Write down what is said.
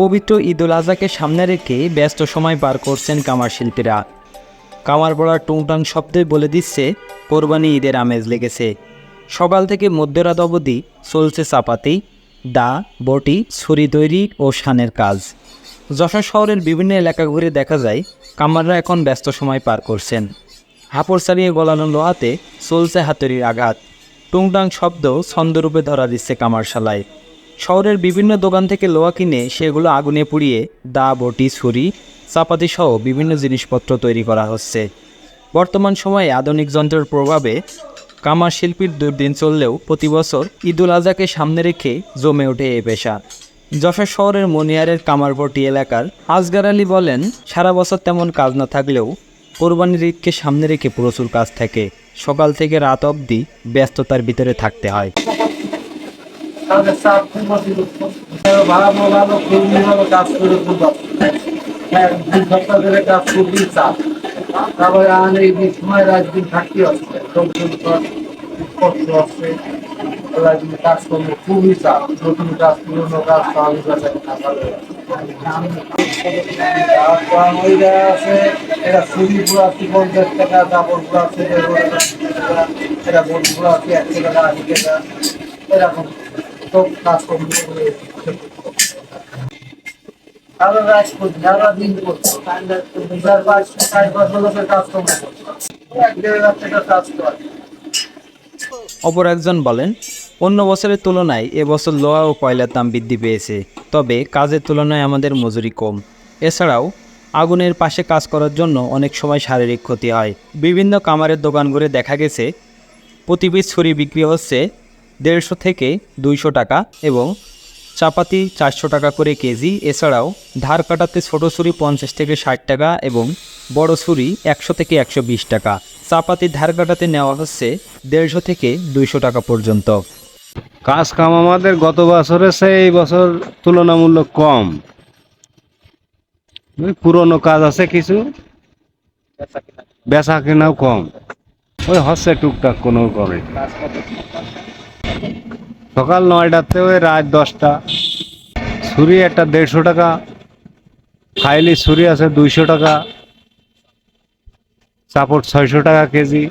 পবিত্র ঈদুল আজহাকে সামনে রেখে ব্যস্ত সময় পার করছেন কামার শিল্পীরা। কামার পড়ার টুংটাং শব্দে বলে দিচ্ছে, কোরবানি ঈদের আমেজ লেগেছে। সকাল থেকে মধ্যরাত অবধি চলছে চাপাতি, দা, বটি, ছুরি তৈরি ও শানের কাজ। যশোর শহরের বিভিন্ন এলাকা ঘুরে দেখা যায়, কামাররা এখন ব্যস্ত সময় পার করছেন। হাপড় চালিয়ে গলানো লোহাতে চলছে হাতুড়ির আঘাত। টুংটাং শব্দ ছন্দরূপে ধরা দিচ্ছে কামারশালায়। শহরের বিভিন্ন দোকান থেকে লোহা কিনে সেগুলো আগুনে পুড়িয়ে দা, বটি, ছুরি, চাপাতি সহ বিভিন্ন জিনিসপত্র তৈরি করা হচ্ছে। বর্তমান সময়ে আধুনিক যন্ত্রের প্রভাবে কামার শিল্পীর দুর্দিন চললেও প্রতি বছর ঈদুল আজহাকে সামনে রেখে জমে ওঠে এ পেশা। যশোর শহরের মনিয়ারের কামারপটি এলাকার আজগার আলী বলেন, সারা বছর তেমন কাজ না থাকলেও কোরবানির ঈদকে সামনে রেখে প্রচুর কাজ থাকে। সকাল থেকে রাত অবধি ব্যস্ততার ভিতরে থাকতে হয়। তাদের চাপ খুব ভালো ভালো খুবই ভালো কাজ করে খুব হ্যাঁ দুই ধরে কাজ খুবই চাপ তারপরে আর এই সময় রাত দিন থাকতে হচ্ছে কষ্ট হচ্ছে। ওরা কিন্তু খুবই চাপ নতুন কাজ, পুরোনো কাজ সহজ আছে, এটা পুরো আছে, পঞ্চাশ টাকা কাপড় পুরো এরকম। অপর একজন বলেন, অন্য বছরের তুলনায় এবছর লোহা ও কয়লার দাম বৃদ্ধি পেয়েছে, তবে কাজের তুলনায় আমাদের মজুরি কম। এছাড়াও, আগুনের পাশে কাজ করার জন্য অনেক সময় শারীরিক ক্ষতি হয়। বিভিন্ন কামারের দোকান ঘুরে দেখা গেছে, প্রতি পিস ছুরি বিক্রি হচ্ছে দেড়শো থেকে দুইশো টাকা এবং চাপাতি চারশো টাকা করে কেজি। এছাড়াও ধার কাটাতে ছোটো ছুরি পঞ্চাশ থেকে ষাট টাকা এবং বড় ছুরি একশো থেকে একশো বিশ টাকা। চাপাতি ধার কাটাতে নেওয়া হচ্ছে দেড়শো থেকে দুইশো টাকা পর্যন্ত। কাজ কাম আমাদের গত বছরে সেই বছর তুলনামূলক কম। পুরনো কাজ আছে কিছু। বেচা কেনাও কম। ওই হচ্ছে টুকটাক কোনো করে সকাল নয়টাতে ওই রাত দশটা। ছুরি একটা দেড়শো টাকা। খাইলি ছুরি আছে দুইশো টাকা। চাপড় ছয়শো টাকা কেজি।